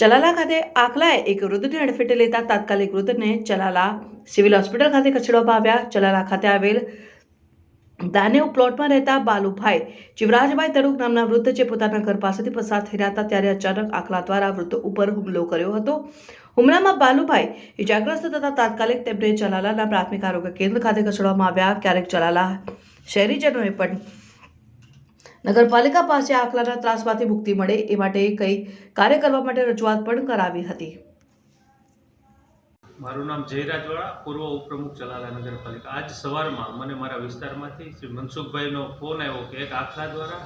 ચલાલા ખાતે આખલાએ એક વૃદ્ધને અડફેટે લેતા તાત્કાલિક વૃદ્ધને ચલાલા સિવિલ હોસ્પિટલ ખાતે ખસેડવામાં આવ્યા. ચલાલા ખાતે આવેલ દાનેવ પ્લોટમાં રહેતા બાલુભાઈ જીવરાજભાઈ તરુક નામના વૃદ્ધ જે પોતાના ઘર પાસેથી પસાર થઈ રહ્યા હતા ત્યારે અચાનક આખલા દ્વારા વૃદ્ધ ઉપર હુમલો કર્યો હતો. હુમલામાં બાલુભાઈ ઇજાગ્રસ્ત થતા તાત્કાલિક તેમને ચલાલાના પ્રાથમિક આરોગ્ય કેન્દ્ર ખાતે ખસેડવામાં આવ્યા. ક્યારેક ચલાલા શહેરીજનોએ પણ નગરપાલિકા પાસે આખલાના ત્રાસમાંથી મુક્તિ મળે એ માટે કંઈ કાર્ય કરવા માટે રજૂઆત પણ કરાવી હતી. મારું નામ જયરાજવાળા, પૂર્વ ઉપપ્રમુખ ચલાલા નગરપાલિકા. આજ સવારમાં મને મારા વિસ્તારમાંથી શ્રી મનસુખભાઈનો ફોન આવ્યો કે એક આખલા દ્વારા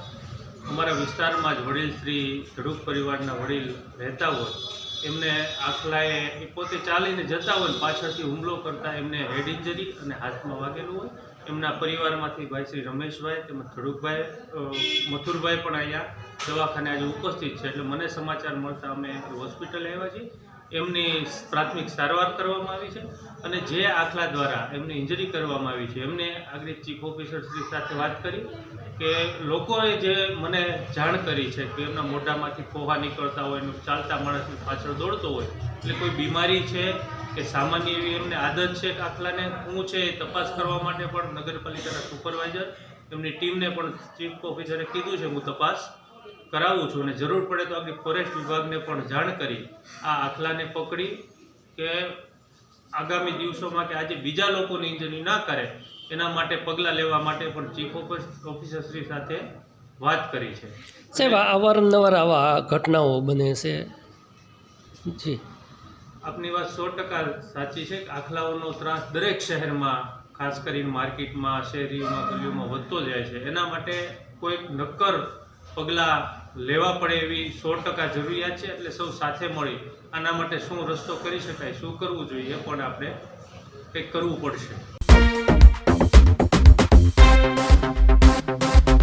અમારા વિસ્તારમાં જ વડીલ શ્રી ધડુક પરિવારના વડીલ રહેતા હોય એમને આખલાએ એ પોતે ચાલીને જતા હોય પાછળથી હુમલો કરતા એમને હેડ ઇન્જરી અને હાથમાં વાગેલું હોય. એમના પરિવારમાંથી ભાઈ શ્રી રમેશભાઈ તેમજ ધડુકભાઈ મથુરભાઈ પણ અહીંયા દવાખાને આજે ઉપસ્થિત છે. એટલે મને સમાચાર મળતા અમે હોસ્પિટલે આવ્યા છીએ. એમની પ્રાથમિક સારવાર કરવામાં આવી છે અને જે આખલા દ્વારા એમની ઇન્જરી કરવામાં આવી છે. એમને આગળ ચીફ ઓફિસર શ્રી સાથે વાત કરી કે લોકોએ જે મને જાણ કરી છે કે એમના મોઢામાંથી ફોહા નીકળતા હોય, એનું ચાલતા માણસની પાછળ દોડતો હોય, એટલે કોઈ બીમારી છે કે સામાન્ય એવી એમને આદત છે આખલાને? શું છે એ તપાસ કરવા માટે પણ નગરપાલિકાના સુપરવાઇઝર એમની ટીમને પણ ચીફ ઓફિસરે કીધું છે, હું તપાસ કરાવું છું અને જરૂર પડે તો આપણે ફોરેસ્ટ વિભાગને પણ જાણ કરી આ આખલાને પકડી કે આગામી દિવસોમાં કે આજે બીજા લોકોની ઇન્જરી ના કરે એના માટે પગલાં લેવા માટે પણ ચીફ ઓફિસરશ્રી સાથે વાત કરી છે. સાહેબ આ અવારનવાર આવા ઘટનાઓ બને છે? જી. આપની વાત સો ટકા સાચી છે કે આખલાઓનો ત્રાસ દરેક શહેરમાં ખાસ કરીને માર્કેટમાં શહેરીઓમાં ગલીઓમાં વધતો જાય છે. એના માટે કોઈક નક્કર પગલાં લેવા પડે એવી સો ટકા જરૂરિયાત છે એટલે સૌ સાથે મળી આના માટે શું રસ્તો કરી શકાય, શું કરવું જોઈએ પણ આપણે કંઈક કરવું પડશે.